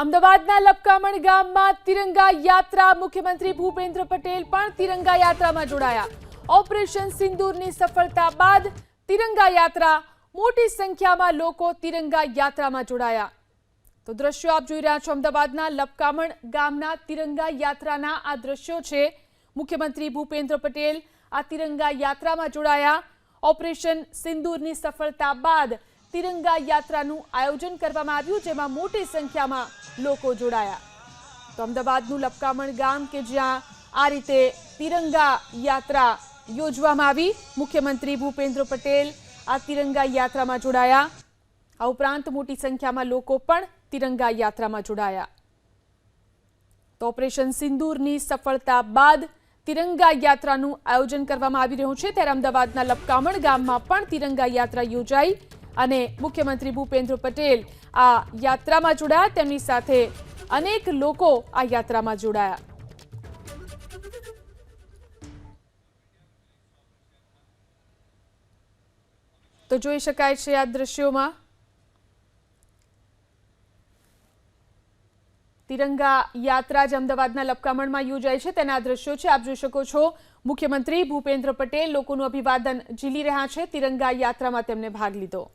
અમદાવાદના લપકામણ ગામમાં તિરંગા યાત્રા મુખ્યમંત્રી ભૂપેન્દ્ર પટેલ પણ તિરંગા યાત્રામાં જોડાયા. ઓપરેશન સિંદૂરની સફળતા બાદ તિરંગા યાત્રા, મોટી સંખ્યામાં લોકો તિરંગા યાત્રામાં જોડાયા. તો દ્રશ્યો આપ જોઈ રહ્યા છો અમદાવાદના લપકામણ ગામના તિરંગા યાત્રાના આ દ્રશ્યો છે. મુખ્યમંત્રી ભૂપેન્દ્ર પટેલ આ તિરંગા યાત્રામાં જોડાયા. ઓપરેશન સિંદૂરની સફળતા બાદ તિરંગા યાત્રાનું આયોજન કરવામાં આવ્યું, જેમાં મોટી સંખ્યામાં લોકો જોડાયા. તો અમદાવાદનું લપકામણ ગામ કે જ્યાં આ રીતે તિરંગા યાત્રા યોજવામાં આવી, મુખ્યમંત્રી ભૂપેન્દ્ર પટેલ આ તિરંગા યાત્રામાં જોડાયા. આ ઉપરાંત મોટી સંખ્યામાં લોકો પણ તિરંગા યાત્રામાં જોડાયા. તો ઓપરેશન સિંદૂરની સફળતા બાદ તિરંગા યાત્રાનું આયોજન કરવામાં આવી રહ્યું છે. ત્યારે અમદાવાદના લપકામણ ગામમાં પણ તિરંગા યાત્રા યોજાઈ. અને મુખ્યમંત્રી ભૂપેન્દ્ર પટેલ આ યાત્રામાં જોડાયા. તેમની સાથે અનેક લોકો આ યાત્રામાં જોડાયા. તો જોઈ શકાય છે આ દ્રશ્યોમાં. તિરંગા યાત્રા જે અમદાવાદના લપકામણમાં યોજાય છે. તેના દ્રશ્યો છે. આપ જોઈ શકો છો, મુખ્યમંત્રી ભૂપેન્દ્ર પટેલ લોકોનું અભિવાદન ઝીલી રહ્યા છે. તિરંગા યાત્રામાં તેમને ભાગ લીધો.